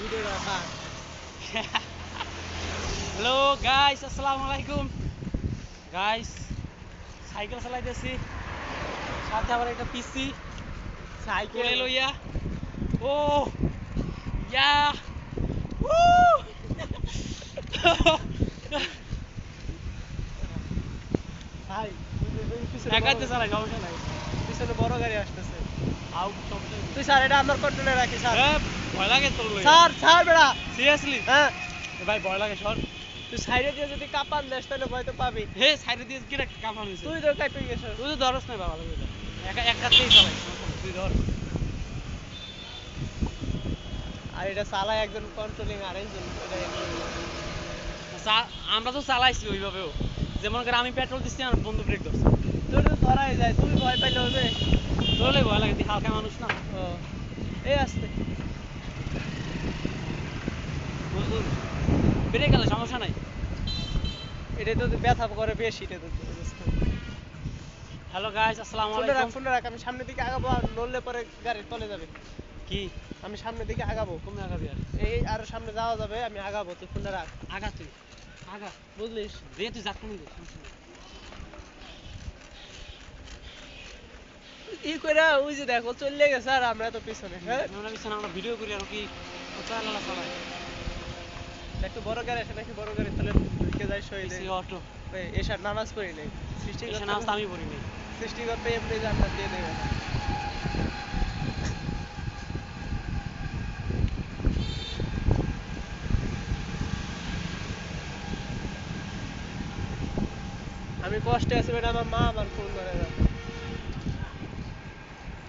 ভিডিওটা থাক hello guys আসসালামু আলাইকুম গাইস সাইকেল চালাইতেছি সাথে আবার একটা পিসি সাইকেল কোলে লইয়া ও ইয়া উ ভাই তুই যে- তুই পিছনে একাইতে বড়- চালাই সমস্যা নাই পিছনে বড় গাড়ি আসতেছে। তুই স্যার এটা আমার কন্ট্রোলে রাখি স্যার। ভয় লাগে তোর স্যার স্যার বেড়া। সিরিয়াসলি হ্যাঁ। ভাই ভয় লাগে সর তুই সাইডে দিয়ে যদি কাপান দেস তাহলে ভয় তো পাবি। হে সাইডে দিয়ে কি কামান হইছে। তুই তো কাইপে গেছ তুই তো ধরস না বাবা লাগে একা এক হাতেই চালাই। তুই ধর। আর এটা চালায় একজন কন্ট্রোলিং আরেকজন এটা চা- আমরা তো চালাইছি ওইভাবেও। যেমন করে আমি পেট্রোল দিচ্ছি আর বন্ধু ব্রেক ধরছে তোর তো ধরাই যায় তুই ভয় পাইলে হবে। তোরলে ভয় লাগে হালকা মানুষ না। এই আসতে বেড়ে গেলে সমস্যা নাই। এটা তো ব্যথা করে বেশি এটা তো হ্যালো গাইস আসসালামু রাখ আলাইকুম। ফোনটা রাখ আমি সামনের দিকে আগাবো আর নড়লে পরে গাড়ি চলে যাবে। কি? আমি সামনের দিকে আগাবো। কমে আগাবি আর? এই আরও সামনে যাওয়া যাবে আমি আগাবো তুই ফোনটা রাখ। আগা তুই আগা। বুঝলিস? দে তুই যাক কমে দে সমস্যা নাই। ই করে ওই যে দেখো চলে গেছে আর আমরা তো পিছনে হ্যাঁ? আমরা ভিডিও করি আর কি একটু বড় গাড়ি আছে নাকি? বড় গাড়ি তাহলে ঢুকে যায় অটো এসার নামাজ পড়ি নেই। নাস্তা সৃষ্টিকর্তা আমি পড়ি নাই। সৃষ্টিকর্তা এমনি জান্নাত দিয়ে দেবে আমি কষ্টে আছি বেটা আমার মা আমার ফোন ধরে না